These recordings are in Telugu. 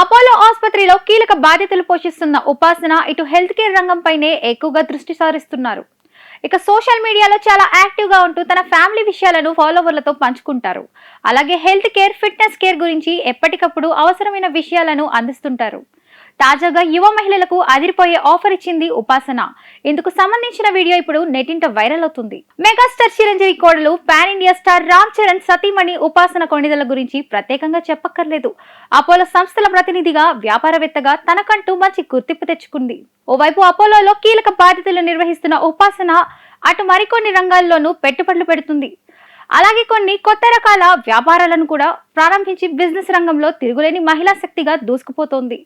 అపోలో ఆసుపత్రిలో కీలక బాధ్యతలు పోషిస్తున్న ఉపాసన ఇటు హెల్త్ కేర్ రంగంపైనే ఎక్కువగా దృష్టి సారిస్తున్నారు. ఇక సోషల్ మీడియాలో చాలా యాక్టివ్గా ఉంటూ తన ఫ్యామిలీ విషయాలను ఫాలోవర్లతో పంచుకుంటారు. అలాగే హెల్త్ కేర్ ఫిట్నెస్ కేర్ గురించి ఎప్పటికప్పుడు అవసరమైన విషయాలను అందిస్తుంటారు. తాజాగా యువ మహిళలకు అదిరిపోయే ఆఫర్ ఇచ్చింది ఉపాసన. ఇందుకు సంబంధించిన వీడియో ఇప్పుడు నెటింట వైరల్ అవుతుంది. మెగాస్టార్ చిరంజీవి కోడలు pan India star Ram Charan సతీమణి ఉపాసన కొణిదల గురించి ప్రత్యేకంగా చెప్పక్కర్లేదు. అపోలో సంస్థల ప్రతినిధిగా వ్యాపారవేత్తగా తనకంటూ మంచి గుర్తింపు తెచ్చుకుంది. ఓవైపు అపోలోలో కీలక బాధ్యతలు నిర్వహిస్తున్న ఉపాసన అటు మరికొన్ని రంగాల్లోనూ పెట్టుబడులు పెడుతుంది. అలాగే కొన్ని కొత్త రకాల వ్యాపారాలను కూడా ప్రారంభించి బిజినెస్ రంగంలో తిరుగులేని మహిళా శక్తిగా దూసుకుపోతోంది.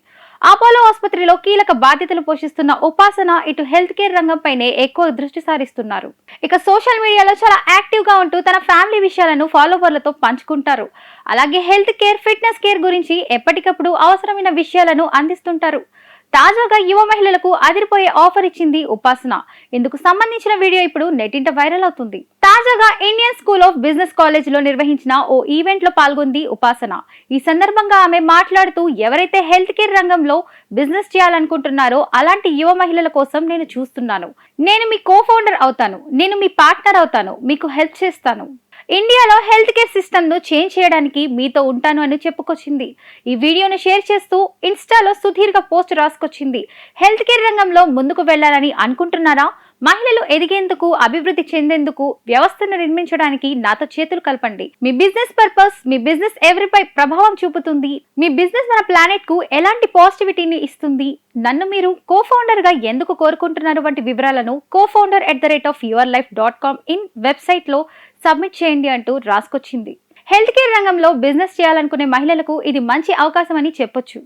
అపోలో ఆసుపత్రిలో కీలక బాధ్యతలు పోషిస్తున్న ఉపాసన ఇటు హెల్త్ కేర్ రంగంపైనే ఎక్కువ దృష్టి సారిస్తున్నారు. ఇక సోషల్ మీడియాలో చాలా యాక్టివ్గా ఉంటూ తన ఫ్యామిలీ విషయాలను ఫాలోవర్లతో పంచుకుంటారు. అలాగే హెల్త్ కేర్ ఫిట్నెస్ కేర్ గురించి ఎప్పటికప్పుడు అవసరమైన విషయాలను అందిస్తుంటారు. తాజాగా యువ మహిళలకు అదిరిపోయే ఆఫర్ ఇచ్చింది ఉపాసన. ఇందుకు సంబంధించిన వీడియో ఇప్పుడు నెట్టింట వైరల్ అవుతుంది. తాజాగా ఇండియన్ స్కూల్ ఆఫ్ బిజినెస్ కాలేజ్లో నిర్వహించిన ఓ ఈవెంట్లో పాల్గొంది ఉపాసన. ఈ సందర్భంగా ఆమె మాట్లాడుతూ ఎవరైతే హెల్త్ కేర్ రంగంలో బిజినెస్ చేయాలనుకుంటున్నారో అలాంటి యువ మహిళల కోసం నేను చూస్తున్నాను. నేను మీ కో ఫౌండర్ అవుతాను. నేను మీ పార్ట్నర్ అవుతాను. మీకు హెల్ప్ చేస్తాను. ఇండియాలో హెల్త్ కేర్ సిస్టమ్ను చేంజ్ చేయడానికి మీతో ఉంటాను అని చెప్పుకొచ్చింది. ఈ వీడియోను షేర్ చేస్తూ ఇన్స్టాలో సుదీర్ఘ పోస్ట్ రాసుకొచ్చింది. హెల్త్ కేర్ రంగంలో ముందుకు వెళ్ళాలని అనుకుంటున్నారా? మహిళలు ఎదిగేందుకు అభివృద్ధి చెందేందుకు వ్యవస్థను నిర్మించడానికి నాతో చేతులు కలపండి. మీ బిజినెస్ పర్పస్ మీ బిజినెస్ ఎవరిపై ప్రభావం చూపుతుంది. మీ బిజినెస్ మన ప్లానెట్కు ఎలాంటి పాజిటివిటీని ఇస్తుంది? నన్ను మీరు కో ఫౌండర్గా ఎందుకు కోరుకుంటున్నారు? వంటి వివరాలను co founder at the rate of your life dot com in వెబ్సైట్లో సబ్మిట్ చేయండి అంటూ రాసుకొచ్చింది. హెల్త్ కేర్ రంగంలో బిజినెస్ చేయాలనుకునే మహిళలకు ఇది మంచి అవకాశం అని చెప్పొచ్చు.